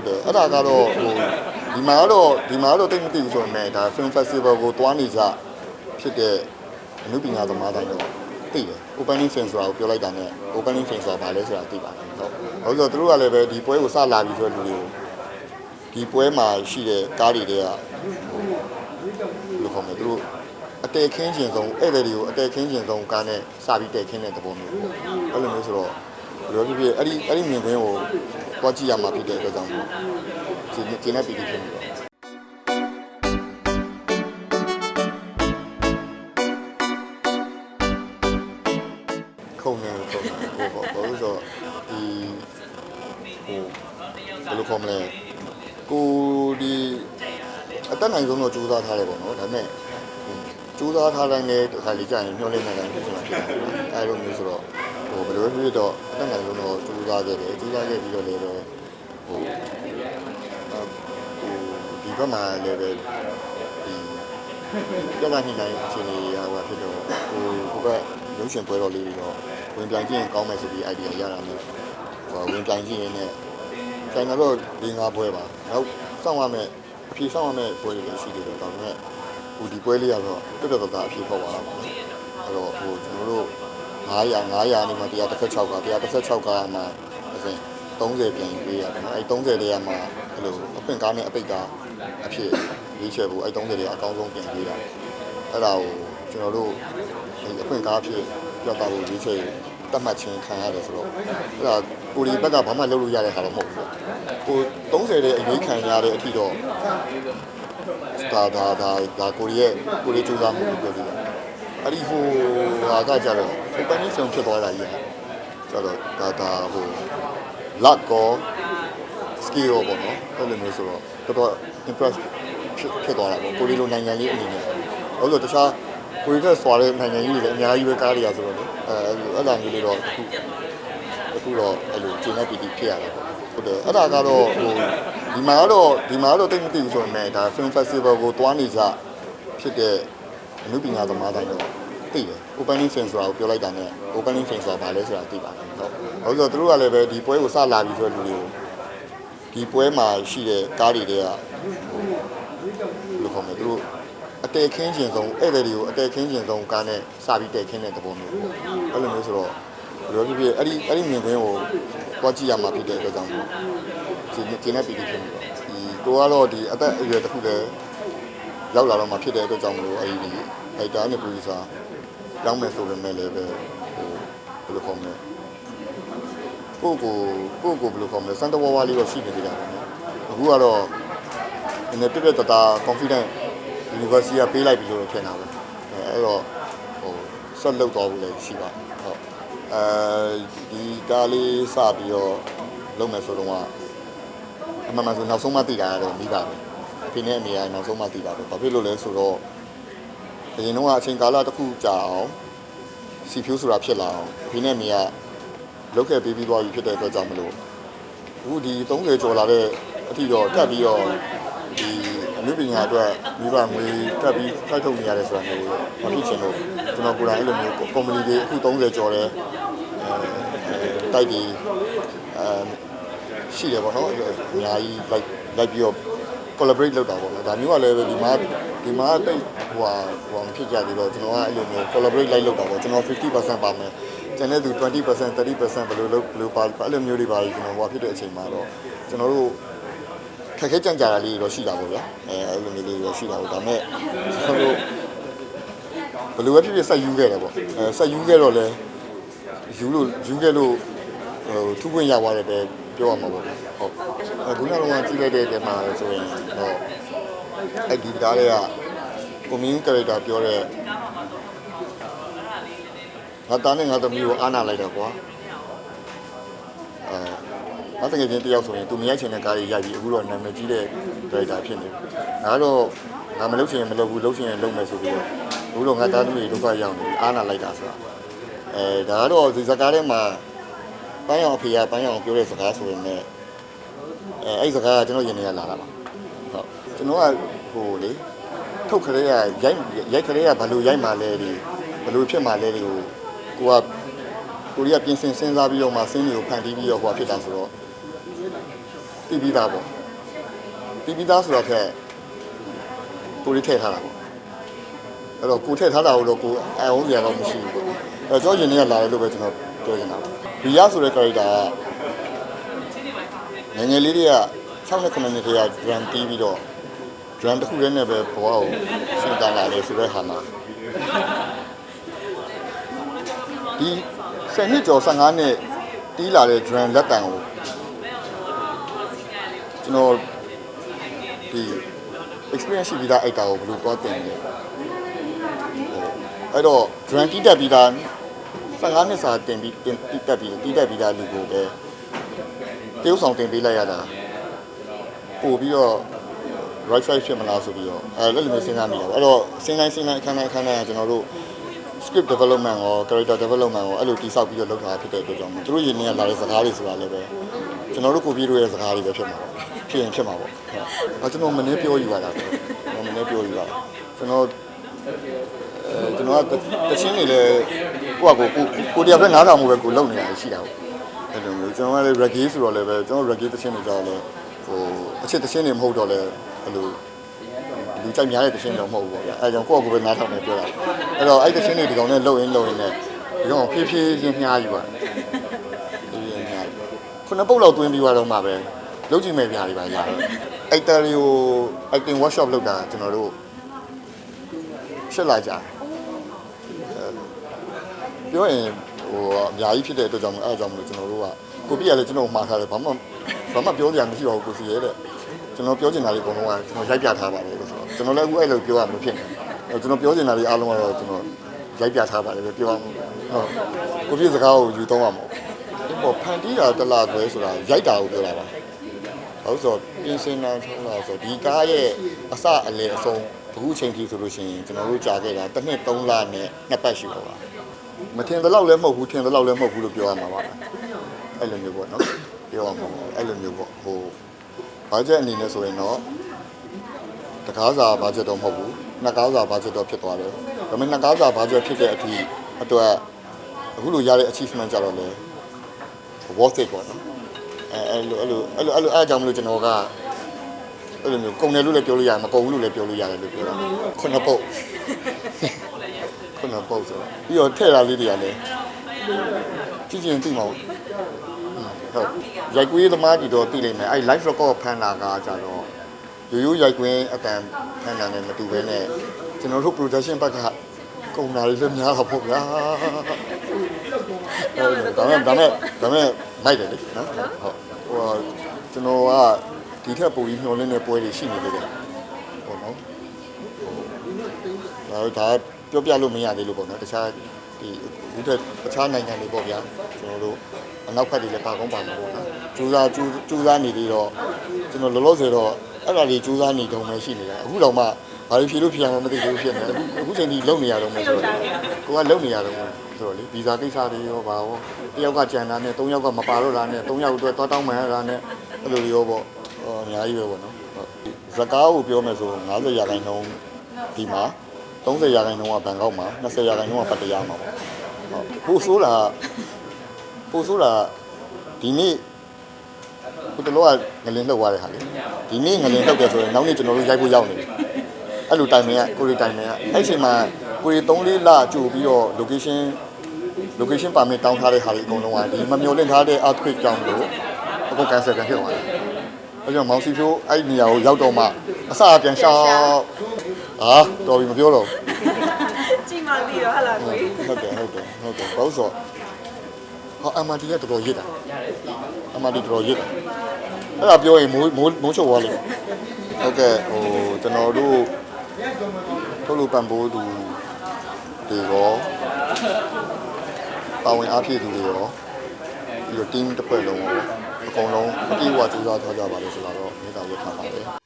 ဟုတ်တယ်အဲ့ဒါကတော့ဟိုဒီမှာကတော့ဒီမှာကတော့တိတ်မသိဘူးဆိုပေမဲ့ဒါ film festival ကိုတွားနေကြဖြစ်တဲ့အမှုပညာသမားတိုင်းတော့သိတယ် opening film ဆိုတာကိုပြောလိုက်တာနဲ့ opening film ဆိုတာဘာလဲဆိုတာသိပါတယ်ဟုတ်ဟုတ်ဆိုတော့သူတို့ကလည်းပဲဒီပွဲကိုစလာပြီဆိုတဲ့လူတွေကိုဒီပွဲမှာရှိတဲ့ကားတွေတွေကဟိုဘယ်လိုခေါ်မလဲသူတို့အတဲခင်းကျင်ဆုံးဧည့်သည်တွေကိုအတဲခင်းကျင်ဆုံးကားနဲ့စပြီးတဲခင်းတဲ့သဘောမျိုးအဲ့လိုမျိုးဆိုတော့ဘယ် လိုဖြစ်ဖြစ်အဲ့ဒီအဲ့ဒီမြင်ကွင်းကိုတွားကြည့်ရမှာဖြစ်တဲ့အတွက်ကြောင့်မို့ကျင်းကျင်းတဲ့ပီတိဖြစ်နေတော့ခုံနေခုံနေဟိုပေါ့ဘာလို့ဆိုတော့ဒီဟိုဘယ်လိုခေါ်မလဲကိုဒီအတက်နိုင်ဆုံးတော့ကြိုးစားထားတယ်ပေါ့နော်ဒါပေမဲ့ကြိုးစားထားတိုင်းလည်းတစ်ခါလေကြာရင်မျောလင်းနေတယ်ဖြစ်ချင်တာဖြစ်တယ်အဲလိုမျိုးဆိုတော့ ဟိုဘယ်လိုဖြစ်ဖြစ်တော့အတက်နိုင်ဆုံးတော့ကြိုးစားခဲ့တယ်ကြိုးစားခဲ့ပြီးတော့လည်းပဲဟိုဟိုဒီဘက်မှာလည်းပဲဒီပြဿနာညှိနှိုင်းအခြေအနေရဟိုဖြစ်တော့ဟိုဟိုဘက်ရုပ်ရှင်ပွဲတော်လေးတွေတော့ဝင်ပြိုင်ကြည့်ရင်ကောင်းမယ်ဆိုပြီး idea ရတာမျိုးဟိုဝင်ပြိုင်ကြည့်ရင်လည်းကျန်တော့၄၅ပွဲပါနောက်စောင့်ရမယ်အဖြေစောင့်ရမယ်ပွဲတွေလည်းရှိသေးတယ်ဒါပေမဲ့ဟိုဒီပွဲလေးကတော့ပြတ်ပြတ်သားသားအဖြေဖောက်သွားတာပါအဲ့တော့ဟိုကျွန်တော်တို့ 900 900နေမှာ136က136ကမှအစဉ်30ပြန်ပေးရတယ်နော်အဲ့30တွေကမှအဲ့လိုအပင့်ကားနဲ့အပိတ်ကားအဖြစ်ရွေးချယ်ဖို့အဲ့30တွေကအကောင်းဆုံးပြန်ပေးတာအဲ့ဒါကိုကျွန်တော်တို့ဒီအပင့်ကားအဖြစ်ပြောတာကိုရွေးချယ်တတ်မှတ်ခြင်းခံရတယ်ဆိုတော့အဲ့ဒါကိုဒီဘက်ကဘာမှလုပ်လို့ရတဲ့ဟာတော့မဟုတ်ဘူးကို30တဲ့အရေးခံရတဲ့အထိတော့ဒါဒါဒါဒါကိုရီးရဲ့ကိုရီးကျူးစားမှုကိုပြောပြတာ အဲ့ဒီဟိုဟာကကြတော့ opening film ဖြစ်သွားတာကြီးကျတော့ဒါဒါဟို luck ကော skill ရောပေါ့နော်အဲ့လိုမျိုးဆိုတော့တော်တော် impress ဖြစ်ဖြစ်သွားတာပေါ့ကိုရီလိုနိုင်ငံလေးအနေနဲ့ဟုတ်လို့တခြားကိုရီကဆွာတဲ့နိုင်ငံကြီးတွေလည်းအများကြီးပဲကားတွေရဆိုတော့လေအဲအဲ့ဒါမျိုးလေးတော့အခုအခုတော့အဲ့လိုကျင်းတဲ့ပီတီဖြစ်ရတာပေါ့ဟုတ်တယ်အဲ့ဒါကတော့ဟိုဒီမှာကတော့ဒီမှာကတော့တိတ်မသိဘူးဆိုပေမဲ့ဒါ film festival ကိုတွားနေကြဖြစ်တဲ့ အမှုပညာသမားတိုင်းတော့သိတယ် opening film ဆိုတာကိုပြောလိုက်တာနဲ့ opening film ဆိုတာဘာလဲဆိုတာသိပါတယ်ဟုတ်ဟုတ်ဆိုတော့သူတို့ကလည်းပဲဒီပွဲကိုစလာပြီဆိုတဲ့လူတွေကိုဒီပွဲမှာရှိတဲ့ကားတွေတွေကဟိုဘယ်လိုခေါ်မလဲသူတို့အတဲခင်းကျင်ဆုံးဧည့်သည်တွေကိုအတဲခင်းကျင်ဆုံးကားနဲ့စပြီးတဲခင်းတဲ့သဘောမျိုးအဲ့လိုမျိုးဆိုတော့ဘယ်လိုဖြစ်ဖြစ်အဲ့ဒီအဲ့ဒီမြင်ကွင်းကိုတွားကြည့်ရမှာဖြစ်တဲ့အတွက်ကြောင့်မို့ကျင်းကျင်းတဲ့ပီတိဖြစ်နေတော့ဒီကိုကတော့ဒီအသက်အရွယ်တစ်ခုတည်း ရောက်လာတော့မှဖြစ်တဲ့အတွက်ကြောင့်မလို့အဲ့ဒီအဲ့ဒါနဲ့ producer ရောင်းမယ်ဆိုပေမဲ့လည်းပဲဟိုဘယ်လိုခေါ်မလဲကိုကိုကိုကိုဘယ်လိုခေါ်မလဲစန်တဝါဝါလေးတော့ရှိနေသေးတာပေါ့နော်အခုကတော့နည်းနည်းပြပြတတာ confident university ကပေးလိုက်ပြီလို့ထင်တာပဲအဲအဲ့တော့ဟိုဆက်လုပ်သွားဖို့လည်းရှိပါဟုတ်အဲဒီကားလေးစပြီးတော့လုပ်မယ်ဆိုတော့အမှန်မှန်ဆိုနောက်ဆုံးမှသိတာကတော့မိပါပဲ အဖေနဲ့အမေကနောက်ဆုံးမှသိတာပဲဘာဖြစ်လို့လဲဆိုတော့အရင်တော့အချိန်ကာလတစ်ခုကြာအောင်စီဖြူဆိုတာဖြစ်လာအောင်ဒီနဲ့မြေကလုတ်ခဲ့ပြီးပြီးသွားပြီဖြစ်တဲ့အတွက်ကြောင့်မလို့အခုဒီ30ကျော်လာတဲ့အထိတော့တက်ပြီးတော့ဒီအမှုပညာအတွက်မိဘငွေတက်ပြီးထိုက်ထုတ်နေရတယ်ဆိုတာမျိုးမဖြစ်ချင်လို့ကျွန်တော်ကိုယ်တိုင်အဲ့လိုမျိုးကုမ္ပဏီတွေအခု30ကျော်တယ်အဲတိုက်ပြီးအဲရှိတယ်ပေါ့နော်အများကြီး like like ပြီးတော့ collaborate လုပ်တာပေါ့နော်ဒါမျိုးကလည်းပဲဒီမှာဒီမှာတိတ်ဟိုဟာဟိုမဖြစ်ကြသေးတော့ကျွန်တော်ကအဲ့လိုမျိုး collaborate လိုက်လုပ်တာပေါ့ကျွန်တော်50%ပါမယ်ကျန်တဲ့သူ20% 30%ဘယ်လိုလုပ်ဘယ်လိုပါအဲ့လိုမျိုးတွေပါကျွန်တော်ဟိုဖြစ်တဲ့အချိန်မှာတော့ကျွန်တော်တို့ခက်ခဲကြံ့ကြာတာလေးတော့ရှိတာပေါ့ဗျာအဲအဲ့လိုမျိုးလေးတော့ရှိတာပေါ့ဒါပေမဲ့ကျွန်တော်တို့ဘယ်လိုပဲဖြစ်ဖြစ်ဆက်ယူခဲ့တယ်ပေါ့အဲဆက်ယူခဲ့တော့လဲယူလို့ယူခဲ့လို့ဟိုထူးခွင့်ရသွားတယ်ပဲ ပြောရမှာပေါ့ဗျာဟုတ်အခုနောက်တော့ကြည့်လိုက်တဲ့တဲမှာဆိုရင်တော့အဲ့ဒီကားလေးကကွန်မြူကရက်တာပြောတဲ့ငါတားနဲ့ငါသမီးကိုအားနာလိုက်တော့ကွာအဲငါတကယ်ချင်းတယောက်ဆိုရင်သူမရိုက်ချင်တဲ့ကားကြီးရိုက်ပြီးအခုတော့နာမည်ကြီးတဲ့ဒရိုက်တာဖြစ်နေငါတော့ငါမလုပ်ချင်ရင်မလုပ်ဘူးလုပ်ချင်ရင်လုပ်မယ်ဆိုပြီးတော့အခုတော့ငါတားသူတွေဒုက္ခရောက်နေပြီအားနာလိုက်တာဆိုတာအဲဒါကတော့ဒီစကားထဲမှာ ပန်းရောင်အဖေကပန်းရောင်ပြောတဲ့စကားဆိုရင်လည်းအဲအဲ့ဒီစကားကကျွန်တော်ရင်ထဲကလာတာပါဟုတ်ကျွန်တော်ကဟိုလေထုတ်ခရဲကရိုက်ရိုက်ခရဲကဘယ်လိုရိုက်မှလဲဒီဘယ်လိုဖြစ်မှလဲဒီကိုကိုကကိုရီးယားပြင်ဆင်စဉ်းစားပြီးတော့မှစင်းတွေကိုဖန်တီးပြီးတော့ဟိုဖြစ်တာဆိုတော့တီးပြီးသားပေါ့တီးပြီးသားဆိုတော့ထက်ကိုလေးထည့်ထားတာပေါ့အဲ့တော့ကိုထည့်ထားတာကိုတော့ကိုအအောင်စရာတော့မရှိဘူးပေါ့အဲ့တော့ကျွန်တော်ယင်နေရလာတယ်လို့ပဲကျွန်တော် ပြောချင်တာပေါ့ဘီယာဆိုတဲ့ character ကငယ်ငယ်လေးတွေက6နှစ်9နှစ်တည်းက drum တီးပြီးတော့ drum တစ်ခုတည်းနဲ့ပဲဘဝကိုရှင်းတန်လာတယ်ဆိုတဲ့ဟာမှာဒီ10နှစ်ကျော်15နှစ်တီးလာတဲ့ drum လက်တံကိုကျွန်တော်ဒီ experience ရှိပြီးသားအိုက်တာကိုဘယ်လိုသွားတင်လဲအဲ့တော့ drum တီးတက်ပြီးသား 15နှစ်စာတင်ပြီးတင်တီးတက်ပြီးတီးတက်ပြီးသားလူကိုပဲတရုပ်ဆောင်တင်ပေးလိုက်ရတာပို့ပြီးတော့ right side ဖြစ်မလားဆိုပြီးတော့အဲအဲ့လိုမျိုးစဉ်းစားမိတာပေါ့အဲ့တော့စဉ်းတိုင်းစဉ်းတိုင်းအခန်းတိုင်းအခန်းတိုင်းကကျွန်တော်တို့ script development ရော character development ရောအဲ့လိုတိစောက်ပြီးတော့လုပ်တာဖြစ်တဲ့အတွက်ကြောင့်မို့သူတို့ရင်းနေရလာတဲ့စကားတွေဆိုတာလည်းပဲကျွန်တော်တို့ကိုပြည့်တို့ရဲ့စကားတွေပဲဖြစ်မှာပေါ့ဖြစ်ရင်ဖြစ်မှာပေါ့ဟုတ်အဲကျွန်တော်မနေ့ပြောယူပါတာပေါ့ကျွန်တော်မနေ့ပြောယူပါတာကျွန်တော်အဲ ကျွန်တော်ကတချင်းနေလဲကိုယ့်အကိုကိုတရားပဲနားထောင်မှုပဲကိုလုပ်နေတာရှိတာပေါ့အဲ့လိုမျိုးကျွန်တော်ကလည်း reggae ဆိုတော့လည်းပဲကျွန်တော် reggae တချင်းတွေကြောက်လဲဟိုအချစ်တချင်းတွေမဟုတ်တော့လဲအဲ့လိုလူကြိုက်များတဲ့တခြင်းတော့မဟုတ်ဘူးပေါ့ဗျာအဲကြောင့်ကိုယ့်အကိုပဲနားထောင်နေပြောတာအဲ့တော့အဲ့တခြင်းတွေဒီကောင်နဲ့လှုပ်ရင်းလှုပ်ရင်းနဲ့ဒီကောင်ဖြည်းဖြည်းချင်းညားယူပါဖြည်းဖြည်းညားယူခုနှစ်ပုတ်လောက်တွင်းပြီးတော့မှပဲလုပ်ကြည့်မယ်ဗျာဒီပါရတယ်အဲ့တရီကို acting workshop လုပ်တာကျွန်တော်တို့ရှစ်လာကြ ပြောရင်ဟိုအများကြီးဖြစ်တဲ့အတွက်ကြောင့်အဲ့ဒါကြောင့်မလို့ကျွန်တော်တို့ကကိုပြည့်ရလဲကျွန်တော်မှားထားတယ်ဘာမှဘာမှပြောစရာမရှိပါဘူးကိုစီရဲတဲ့ကျွန်တော်ပြောချင်တာလေးအကုန်လုံးကကျွန်တော်ရိုက်ပြထားပါတယ်လို့ဆိုတော့ကျွန်တော်လည်းအခုအဲ့လိုပြောရမှာဖြစ်နေတယ်ကျွန်တော်ပြောချင်တာလေးအားလုံးကတော့ကျွန်တော်ရိုက်ပြထားပါတယ်လို့ပြောရမှာဟုတ်ကိုပြည့်စကားကိုယူတော့မှာမဟုတ်ဒီပေါ်ဖန်တီးတာတစ်လားခွဲဆိုတာရိုက်တာကိုပြောတာပါဟုတ်ဆိုပြင်စင်တာထုံးတာဆိုဒီကားရဲ့အစအလယ်အဆုံးအခုချိန်ထိဆိုလို့ရှိရင်ကျွန်တော်တို့ကြာခဲ့တာတစ်နှစ်၃လနဲ့နှစ်ပတ်ရှိတော့ပါ မထင်သလောက်လည်းမဟုတ်ဘူးထင်သလောက်လည်းမဟုတ်ဘူးလို့ပြောရမှာပါအဲ့လိုမျိုးပေါ့နော်ပြောရမှာအဲ့လိုမျိုးပေါ့ဟိုဘာဂျက်အနေနဲ့ဆိုရင်တော့တကားစာဘာဂျက်တော့မဟုတ်ဘူးနှစ်ကားစာဘာဂျက်တော့ဖြစ်သွားတယ်ဒါပေမဲ့နှစ်ကားစာဘာဂျက်ဖြစ်တဲ့အထိအတွက်အခုလိုရတဲ့ achievement ကြတော့လေ worth it ပေါ့နော်အဲအဲ့လိုအဲ့လိုအဲ့လိုအဲ့လိုအဲ့အကြောင်းမလို့ကျွန်တော်ကအဲ့လိုမျိုးကုန်တယ်လို့လည်းပြောလို့ရတယ်မကုန်ဘူးလို့လည်းပြောလို့ရတယ်လို့ပြောတာခုနှစ်ပုတ် ခုနှစ်ပုတ်ဆိုတော့ပြီးတော့ထည့်တာလေးတွေကလည်းကြည့်ချင်းသိမှာပေါ့ဟုတ်ရိုက်ကွေးသမားကြီးတော့သိလိမ့်မယ်အဲ့ live record ဖန်လာကကြတော့ရိုးရိုးရိုက်ကွင်းအတန်ဖန်လာနဲ့မတူဘဲနဲ့ကျွန်တော်တို့ production ဘက်ကကုန်တာတွေလည်းများတာပေါ့ဗျာဟုတ်ဒါမဲ့ဒါမဲ့ဒါမဲ့မိုက်တယ်လေနော်ဟုတ်ဟိုကျွန်တော်ကဒီထက်ပိုပြီးမျှော်လင့်တဲ့ပွဲတွေရှိနေသေးတယ် ဟိုဒါဒါပြောပြလို့မရသေးလို့ပေါ့နော်တခြားဒီဒီထက်တခြားနိုင်ငံတွေပေါ့ဗျာကျွန်တော်တို့အနောက်ဘက်တွေလည်းပါကောင်းပါမှာပေါ့နော်ကျူးစားကျူးကျူးစားနေပြီးတော့ကျွန်တော်လောလောဆယ်တော့အဲ့ဒါတွေကျူးစားနေတုံပဲရှိနေတယ်အခုတော့မှဘာလို့ဖြေလို့ဖြေရမှမသိဘူးဖြစ်နေအခုအခုချိန်ကြီးလုံနေရတော့မယ်ဆိုတော့ကိုကလုံနေရတော့မယ်ဆိုတော့လေဗီဇာကိစ္စတွေရောပါရောတယောက်ကကြံတာနဲ့၃ယောက်ကမပါတော့တာနဲ့၃ယောက်အတွက်သွားတောင်းမှန်ရတာနဲ့အဲ့လိုရောပေါ့ဟောအများကြီးပဲပေါ့နော်ဇကားကိုပြောမယ်ဆို90ရာခိုင်နှုန်းဒီမှာ 30ရာခိုင်နှုန်းကဘန်ကောက်မှာ20ရာခိုင်နှုန်းကပတ်တရားမှာပေါ့ဟုတ်ပို့ဆိုးတာပို့ဆိုတာဒီနေ့ခုတလောကငလင်းလောက်သွားတဲ့ဟာလေဒီနေ့ငလင်းလောက်တယ်ဆိုရင်နောက်နေ့ကျွန်တော်တို့ရိုက်ဖို့ရောက်နေတယ်အဲ့လိုတိုင်မင်ကကိုရီတိုင်မင်ကအဲ့ချိန်မှာကိုရီ3လေးလကြိုပြီးတော့ location location permit တောင်းထားတဲ့ဟာတွေအကုန်လုံးကဒီမမျောလင့်ထားတဲ့ earthquake ကြောင့်လို့အကုန် cancel ပြန်ဖြစ်သွားတယ်အဲ့ကြောင့်မောင်စီဖြိုးအဲ့နေရာကိုရောက်တော့မှအစအပြန်ရှောက် ဟာတော်ပြီမပြောတော့ကြည့်မှသိတော့ဟလာကိုကြီးဟုတ်တယ်ဟုတ်တယ်ဟုတ်တယ်ဘာလို့ဆိုဟော MRT ကတော်တော်ရစ်တာ MRT တော်တော်ရစ်တာအဲ့ဒါပြောရင်မိုးမိုးမိုးချုပ်သွားလိမ့်မယ်ဟုတ်ကဲ့ဟိုကျွန်တော်တို့ထုတ်လို့ပံ့ပိုးသူတွေရောပါဝင်အားဖြည့်သူတွေရောပြီးတော့ team တစ်ဖွဲ့လုံးရောအကုန်လုံးအပြည့်အဝကြိုးစားထားကြပါလို့ဆိုတော့မေတ္တာရပ်ခံပါတယ်